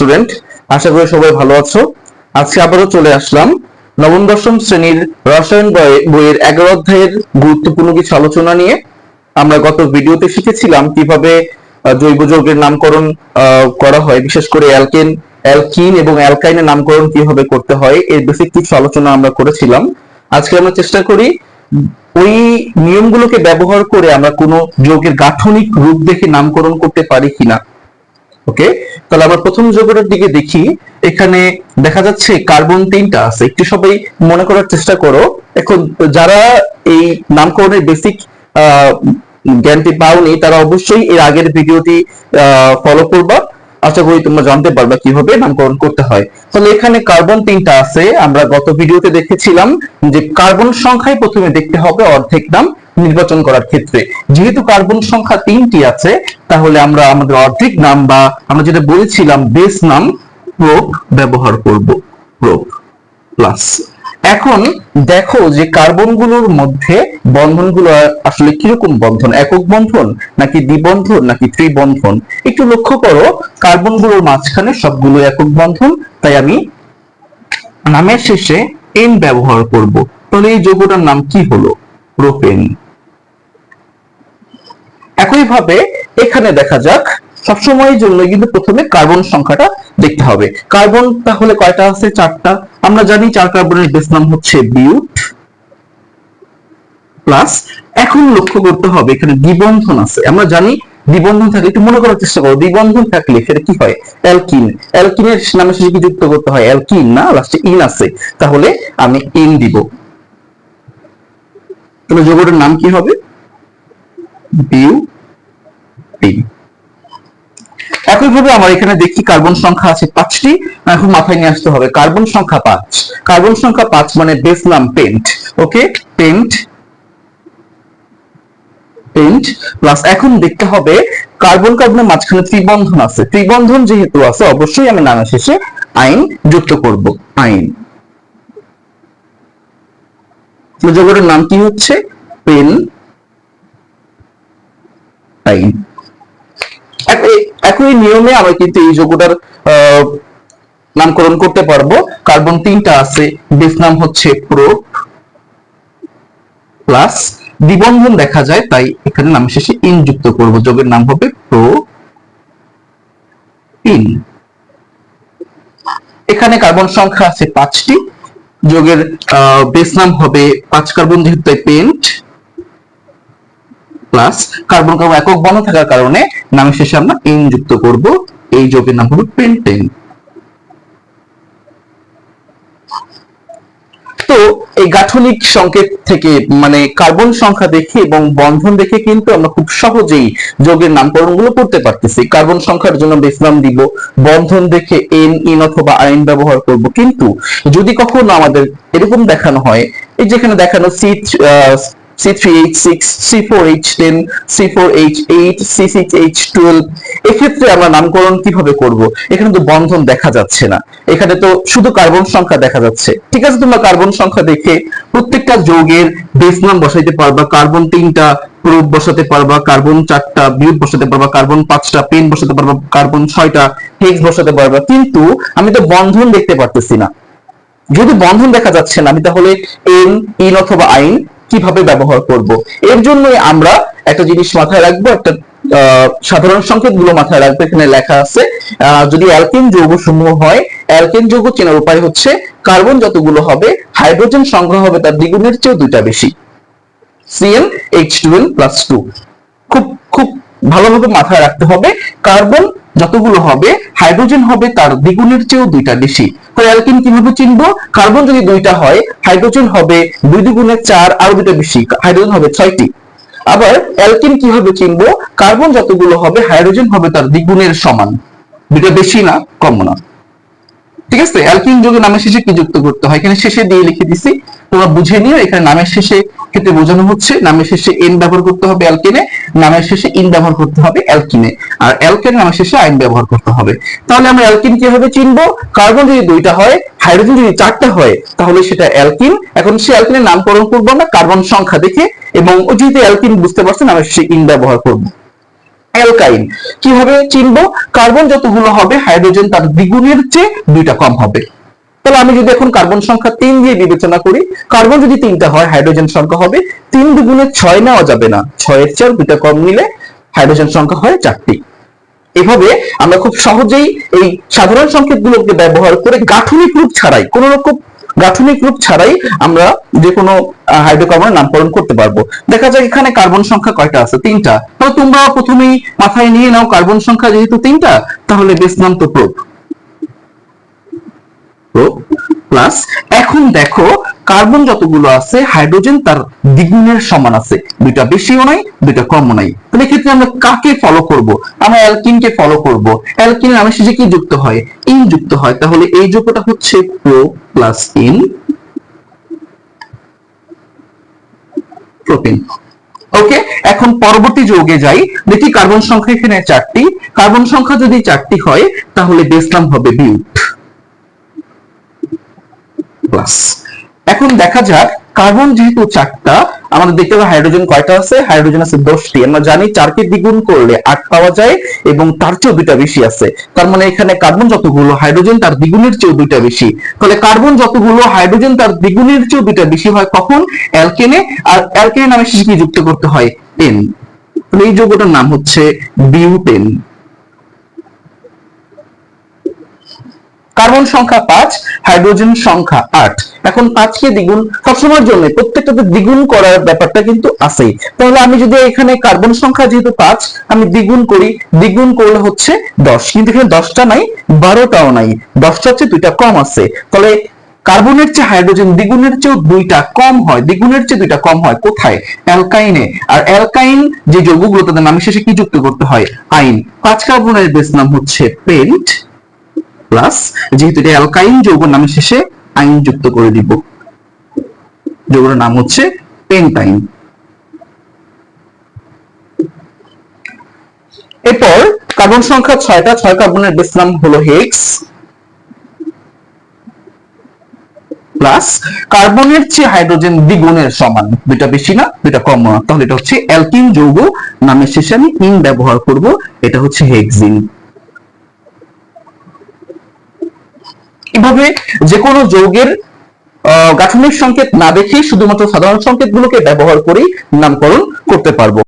Student আশা করি সবাই ভালো আছো। আজকে আবারও চলে আসলাম নবম দশম শ্রেণির রসায়ন বইয়ের এগারো অধ্যায়ের গুরুত্বপূর্ণ কিছু আলোচনা নিয়ে। আমরা গত ভিডিওতে শিখেছিলাম কীভাবে জৈব যৌগের নামকরণ করা হয়। বিশেষ করে অ্যালকেন, অ্যালকিন এবং অ্যালকাইনের নামকরণ কীভাবে করতে হয়, এর বেসিক কিছু আলোচনা আমরা করেছিলাম। আজকে আমরা চেষ্টা করি ওই নিয়মগুলোকে ব্যবহার করে আমরা কোনো যৌগের গাঠনিক রূপ দেখে নামকরণ করতে পারি কিনা। ওকে তাহলে আমরা প্রথম যৌগটার দিকে দেখি। এখানে দেখা যাচ্ছে কার্বন তিনটা আছে। একটু সবাই মনে করার চেষ্টা করো। এখন যারা এই নামকরণের বেসিক জ্ঞানটি পাওনি তারা অবশ্যই এর আগের ভিডিওটি ফলো করবা। আশা করি তোমরা জানতে পারবা কীভাবে নামকরণ করতে হয়। তাহলে এখানে কার্বন তিনটা আছে। আমরা গত ভিডিওতে দেখেছিলাম যে কার্বন সংখ্যায় প্রথমে দেখতে হবে অর্ধেক নাম নির্বাচন করার ক্ষেত্রে। যেহেতু কার্বন সংখ্যা তিনটি আছে, তাহলে আমরা আমাদের অর্ধেক নাম বা আমরা যেটা বলেছিলাম বেস নাম প্রোপ ব্যবহার করব প্রোপ প্লাস এখন দেখো যে কার্বনগুলোর মধ্যে বন্ধনগুলো আসলে কীরকম বন্ধন? একক বন্ধন নাকি দ্বিবন্ধন নাকি ত্রিবন্ধন? একটু লক্ষ্য করো কার্বনগুলোর মাঝখানে সবগুলো একক বন্ধন, তাই আমি নামের শেষে এন ব্যবহার করব। তাহলে এই যৌগটার নাম কি হলো? প্রোপেন একইভাবে এখানে দেখা যাক, সবসময়ের জন্য কিন্তু প্রথমে কার্বন সংখ্যাটা দেখতে হবে। কার্বন তাহলে কয়টা আছে? চারটা। আমরা জানি চার কার্বনের বেস নাম হচ্ছে বিউট প্লাস এখন লক্ষ্য করতে হবে, এখানে দ্বিবন্ধন আছে। আমরা জানি দ্বিবন্ধন থাকলে, একটু মনে করার চেষ্টা করো, দ্বিবন্ধন থাকলে সেটা কি হয়? অ্যালকিন অ্যালকিনের নামে শেষে যুক্ত করতে হয়? অ্যালকিন না লাস্টে ইন আছে। তাহলে আমি ইন দিব। তাহলে যৌগটার নাম কি হবে? বিউ একইভাবে আমার এখানে দেখি কার্বন সংখ্যা আছে পাঁচটি এখন মাথায় নিয়ে আসতে হবে কার্বন সংখ্যা পাঁচ। কার্বন সংখ্যা পাঁচ মানে বেস নাম pent, okay? Pent pent, plus এখন দেখতে হবে কার্বন কার্বনের মাঝখানে ত্রিবন্ধন আছে। ত্রিবন্ধন যেহেতু আছে, অবশ্যই আমি নানা শেষে আইন যুক্ত করব, আইন। যৌগটার নাম কি হচ্ছে? পেন। একই- একই নিয়মে আমরা কিন্তু এই যৌগটার নামকরণ করতে পারব। কার্বন তিনটা আছে, বেস নাম হচ্ছে প্রো প্লাস দ্বিবন্ধন দেখা যায়, তাই এখানে নাম শেষে ইন যুক্ত করব। যোগের নাম হবে প্রো ইন। এখানে কার্বন সংখ্যা আছে পাঁচটি। যোগের বেস নাম হবে পাঁচ কার্বন যেহেতু তাই পেন্ট প্লাস কার্বন কার্বন একক বন্ধ থাকার কারণে নামের শেষে আমরা এন যুক্ত করব। এই যোগের নাম হলো পেন্টেন তো এই গাঠনিক সংকেত থেকে মানে কার্বন সংখ্যা দেখে এবং বন্ধন দেখে কিন্তু আমরা খুব সহজেই যোগের নামকরণগুলো করতে পারতেছি। কার্বন সংখ্যার জন্য বেসলাম দিব, বন্ধন দেখে এন ইন অথবা আইন ব্যবহার করব। কিন্তু যদি কখনো আমাদের এরকম দেখানো হয়, এই যেখানে দেখানো C C3H6, C4H10, C4H8, C6H12 এক্ষেত্রে আমরা নামকরণ কীভাবে করব? এখানে তো বন্ধন দেখা যাচ্ছে না। এখানে তো শুধু কার্বন সংখ্যা দেখা যাচ্ছে। ঠিক আছে তোমরা কার্বন সংখ্যা দেখে প্রত্যেকটা যৌগের বেস নাম বসাইতে পারবা কার্বন তিনটা প্রুফ বসাতে পারবা কার্বন চারটা বিউট বসাতে পারবা কার্বন পাঁচটা পেন বসাতে পারবা কার্বন ছয়টা হেক্স বসাতে পারবা। কিন্তু আমি তো বন্ধন দেখতে পারতেছি না। যদি বন্ধন দেখা যাচ্ছে না আমি তাহলে এন ইন অথবা আইন কীভাবে ব্যবহার করব? এর জন্য আমরা একটা জিনিস মাথায় রাখব, একটা সাধারণ সংকেতগুলো মাথায় রাখব, এখানে লেখা আছে যদি অ্যালকেন যৌগ সমূহ হয়, অ্যালকেন যৌগ চেনার উপায় হচ্ছে কার্বন যতগুলো হবে, হাইড্রোজেন সংগ্রহ হবে তার দ্বিগুণের চেয়েও দুইটা বেশি। C N H twelve plus two খুব খুব ভালোভাবে মাথায় রাখতে হবে, কার্বন যতগুলো হবে হাইড্রোজেন হবে তার দ্বিগুণের চেয়েও দুইটা বেশি। তো অ্যালকিন কীভাবে চিনবো? কার্বন যদি দুইটা হয় হাইড্রোজেন হবে দুই দ্বিগুণের চার আরও দুইটা বেশি। হাইড্রোজেন হবে ছয়টি। আবার অ্যালকিন কীভাবে চিনবো? কার্বন যতগুলো হবে হাইড্রোজেন হবে তার দ্বিগুণের সমান। দুইটা বেশি না কম না। ঠিক আছে? অ্যালকিন যৌগের নামের শেষে কি যুক্ত করতে হয়? এখানে শেষে দিয়ে লিখে দিছি। তোমরা বুঝে নিও, এখানে নামের শেষে ক্ষেত্রে বোঝানো হচ্ছে, নামের শেষে এন ব্যবহার করতে হবে অ্যালকেনে নামের শেষে ইন ব্যবহার করতে হবে অ্যালকিনে আর অ্যালকেন নামের শেষে আইন ব্যবহার করতে হবে। তাহলে আমরা অ্যালকিন কীভাবে চিনবো? কার্বন যদি দুইটা হয় হাইড্রোজেন যদি চারটা হয়, তাহলে সেটা অ্যালকিন এখন সে অ্যালকিনের নামকরণ করব আমরা কার্বন সংখ্যা দেখে, এবং যেহেতু অ্যালকিন বুঝতে পারছেন আমরা সে ইন ব্যবহার করব। অ্যালকাইন। কীভাবে চিনবো? কার্বন যতগুলো হবে, হাইড্রোজেন তার দ্বিগুণের চেয়ে দুইটা কম হবে। তাহলে আমি যদি এখন কার্বন সংখ্যা তিন দিয়ে বিবেচনা করি, কার্বন যদি তিনটা হয়, হাইড্রোজেন সংখ্যা হবে তিন দুগুণে ছয় নেওয়া যাবে না। ছয়ের চেয়ে দুইটা কম নিলে হাইড্রোজেন সংখ্যা হয় চারটি। এভাবে আমরা খুব সহজেই এই সাধারণ সংকেতগুলোকে ব্যবহার করে গাঠনিক রূপ ছাড়াই কোন রকম গাঠনিক রূপ ছাড়াই আমরা যে কোনো হাইড্রোকার্বনের নামকরণ করতে পারব। দেখা যায় এখানে কার্বন সংখ্যা কয়টা আছে? তিনটা। তাহলে তোমরা প্রথমেই মাথায় নিয়ে নাও কার্বন সংখ্যা, যেহেতু তিনটা, তাহলে বেশ নাম তো প্রোপ প্লাস এখন দেখো কার্বন যতগুলো আছে, হাইড্রোজেন তার দ্বিগুণের সমান আছে। দুইটা বেশিও নাই, দুইটা কমও নাই। তাহলে এক্ষেত্রে আমরা কাকে ফলো করব? আমরা অ্যালকিনকে ফলো করব। অ্যালকিনের নামের শেষে কি যুক্ত হয়? ইন যুক্ত হয়। তাহলে এই যোগটা হচ্ছে pro plus in protein okay এখন পরবর্তী যৌগে যাই। দেখি কার্বন সংখ্যা এখানে চারটি। কার্বন সংখ্যা যদি চারটি হয়, তাহলে বেসলাম হবে বিউট প্লাস এখন দেখা যাক, কার্বন যেহেতু চারটা, আমাদের দেখতে হবে হাইড্রোজেন কয়টা আছে? হাইড্রোজেন আছে দশটি। আমরা জানি চারকে দ্বিগুণ করলে আট পাওয়া যায় এবং তার চেয়েও দুইটা বেশি আছে। তার মানে এখানে কার্বন যতগুলো, হাইড্রোজেন তার দ্বিগুণের চেয়েও দুইটা বেশি। তাহলে কার্বন যতগুলো, হাইড্রোজেন তার দ্বিগুণের চেয়েও দুইটা বেশি হয় কখন? অ্যালকেনে। আর অ্যালকেনে নামে শেষে কি যুক্ত করতে হয়? টেন এই যৌগটার নাম হচ্ছে বিউটেন। কার্বন সংখ্যা পাঁচ, হাইড্রোজেন সংখ্যা আট। এখন পাঁচকে দ্বিগুণ সবসময়ের জন্য, প্রত্যেকটাতে দ্বিগুণ করার ব্যাপারটা কিন্তু আছেই। তাহলে আমি যদি এখানে কার্বন সংখ্যা যেহেতু পাঁচ, আমি দ্বিগুণ করি, দ্বিগুণ করলে হচ্ছে দশ। কিন্তু এখানে দশটা নাই, বারোটাও নাই। দশটা হচ্ছে দুইটা কম আছে। তাহলে কার্বনের চেয়ে হাইড্রোজেন দ্বিগুণের চেয়েও দুইটা কম হয়। দ্বিগুণের চেয়ে দুইটা কম হয় কোথায়? অ্যালকাইনে। আর অ্যালকাইন যে যৌগগুলো, তাদের নামের শেষে কি যুক্ত করতে হয়? আইন। পাঁচ কার্বনের বেস নাম হচ্ছে পেন্ট। প্লাস যেহেতু এটা অ্যালকাইন যৌগ নামের শেষে আইন যুক্ত করে দিব। যৌগের নাম হচ্ছে পেন্টাইন এরপর কার্বন সংখ্যা ছয়টা, ছয় কার্বনের বেস নাম হলো হেক্স প্লাস কার্বনের চেয়ে হাইড্রোজেন দ্বিগুণের সমান। দুইটা বেশি না, দুইটা কম না। তাহলে এটা হচ্ছে অ্যালকিন যৌগ। নামের শেষে আমি ইন ব্যবহার করব, এটা হচ্ছে হেক্সিন এভাবে যে কোনো যৌগের গাঠনিক সংকেত না দেখেই শুধুমাত্র সাধারণ সংকেতগুলোকে ব্যবহার করেই নামকরণ করতে পারব।